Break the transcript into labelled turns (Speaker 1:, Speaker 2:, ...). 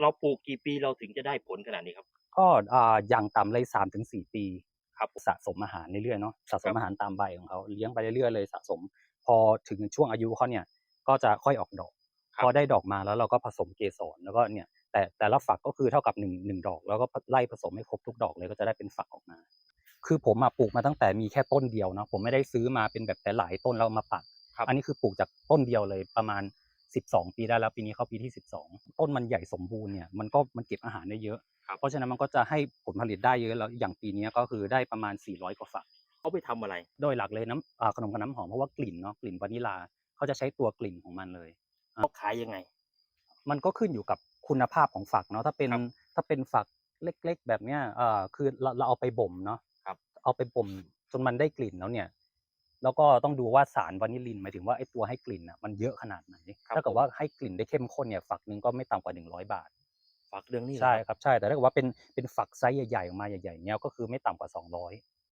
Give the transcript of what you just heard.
Speaker 1: เราปลูกกี่ปีเราถึงจะได้ผลขนาดนี้ครับ
Speaker 2: ก็อ่าอย่างต่ำเลยสามถึงสี่ปี
Speaker 1: ครับ
Speaker 2: สะสมอาหารเรื่อยๆเนาะสะส
Speaker 1: ครั
Speaker 2: ม
Speaker 1: บ
Speaker 2: อาหารตามใบของเขาเลี้ยงไปเรื่อยๆเลยสะสม พอถึงช่วงอายุเขาเนี่ยก็จะค่อยออกดอก พอได้ดอกมาแล้วเราก็ผสมเกสรแล้วก็เนี่ยแต่แต่ละฝักก็คือเท่ากับหนึ่งหนึ่งดอก แล้วก็ไล่ผสมให้ครบทุกดอกเลยก็จะได้เป็นฝักออกมา คือผมมาปลูกมาตั้งแต่มีแค่ต้นเดียวเนาะผมไม่ได้ซื้อมาเป็นแบบแต่หลายต้นแล้วมาปัก
Speaker 1: ครับ
Speaker 2: อันนี้คือปลูกจากต้นเดียวเลยประมาณ 12 ปีได้แล้วปีนี้เข้าปีที่ 12 ต้นมันใหญ่สมบูรณ์เนี่ยมันก็มันเก็บอาหารได้เยอะ
Speaker 1: ครับ
Speaker 2: เพราะฉะนั้นมันก็จะให้ผลผลิตได้เยอะแล้วอย่างปีนี้ก็คือได้ประมาณ 400 กว่าฝัก
Speaker 1: เขาไปทำอะไร
Speaker 2: โดยหลักเลยน้ำอ่าขนมกับน้ำหอมเพราะว่ากลิ่นเนาะกลิ่นวานิลาเขาจะใช้ตัวกลิ่นของมันเลย
Speaker 1: เขาขายยังไง
Speaker 2: มันก็ขึ้นอยู่กับคุณภาพของฝักเนาะถ้าเป็น
Speaker 1: ครับ
Speaker 2: ถ้าเป็นฝักเล็ก ๆ แบบเนี้ยเอ่อคือเราเราเอาไปบ่มเนาะ
Speaker 1: ครับ
Speaker 2: เอาไปบ่มจนมันได้กลิ่นแล้วเนี่ย แล้วก็ต้องดูว่าสารวานิลินหมายถึงว่าไอ้ตัวให้กลิ่นอะมันเยอะขนาดไหน
Speaker 1: ครับ
Speaker 2: ถ้าเกิดว่าให้กลิ่นได้เข้มข้นเนี่ยฝักหนึ่งก็ไม่ต่ำกว่าหนึ่งร้อยบาท
Speaker 1: ฝากเรื่องนี้เหรอ
Speaker 2: ใช่
Speaker 1: ครับ
Speaker 2: ครับใช่แต่ถ้าเกิดว่าเป็นเป็นฝักไซส์ใหญ่ๆออกมาใหญ่ๆเนี้ยก็คือไม่ต่ำกว่าสองร้อย